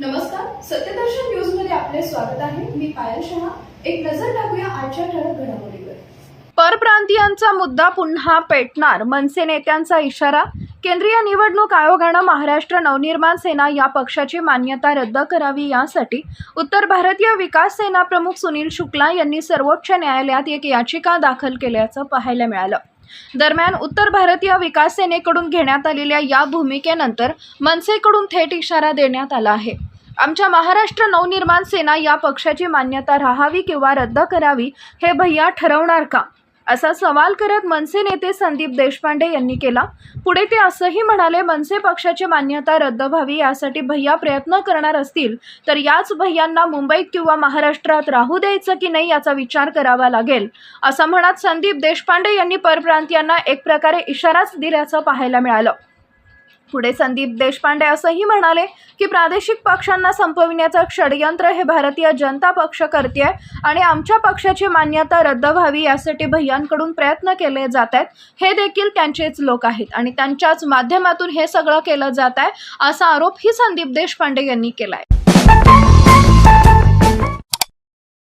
नमस्कार सत्यदर्शन न्यूजमध्ये आपले स्वागत आहे. मी पायल शहा. एक नजर टाकूया आजच्या ठळक घडामोडीवर. परप्रांतीयांचा मुद्दा पुन्हा पेटणार मनसे नेत्यांचा इशारा केंद्रीय निवडणूक आयोगानं महाराष्ट्र नवनिर्माण सेना या पक्षाची मान्यता रद्द करावी यासाठी उत्तर भारतीय विकास सेना प्रमुख सुनील शुक्ला यांनी सर्वोच्च न्यायालयात एक याचिका दाखल केल्याचं पाहायला मिळालं. दरम्यान उत्तर भारतीय विकास सेनेकडून घेण्यात आलेल्या या भूमिकेनंतर मनसेकडून थेट इशारा देण्यात आला आहे. आमच्या महाराष्ट्र नवनिर्माण सेना या पक्षाची मान्यता राहावी किंवा रद्द करावी हे भैया ठरवणार का? असा सवाल करत मनसे नेते संदीप देशपांडे यांनी केला. पुढे ते असंही म्हणाले मनसे पक्षाची मान्यता रद्द व्हावी यासाठी भैया प्रयत्न करणार असतील तर याच भैयांना मुंबईत किंवा महाराष्ट्रात राहू द्यायचं की नाही याचा विचार करावा लागेल. असं म्हणत संदीप देशपांडे यांनी परप्रांतीयांना एक प्रकारे इशाराच दिल्याचं पाहायला मिळालं. पुढे संदीप देशपांडे असंही म्हणाले की प्रादेशिक पक्षांना संपविण्याचं षडयंत्र हे भारतीय जनता पक्ष करते आणि आमच्या पक्षाची मान्यता रद्द व्हावी यासाठी भैयांकडून प्रयत्न केले जात आहेत हे देखील त्यांचेच लोक आहेत आणि त्यांच्याच माध्यमातून हे सगळं केलं जात आहे असा आरोपही संदीप देशपांडे यांनी केला आहे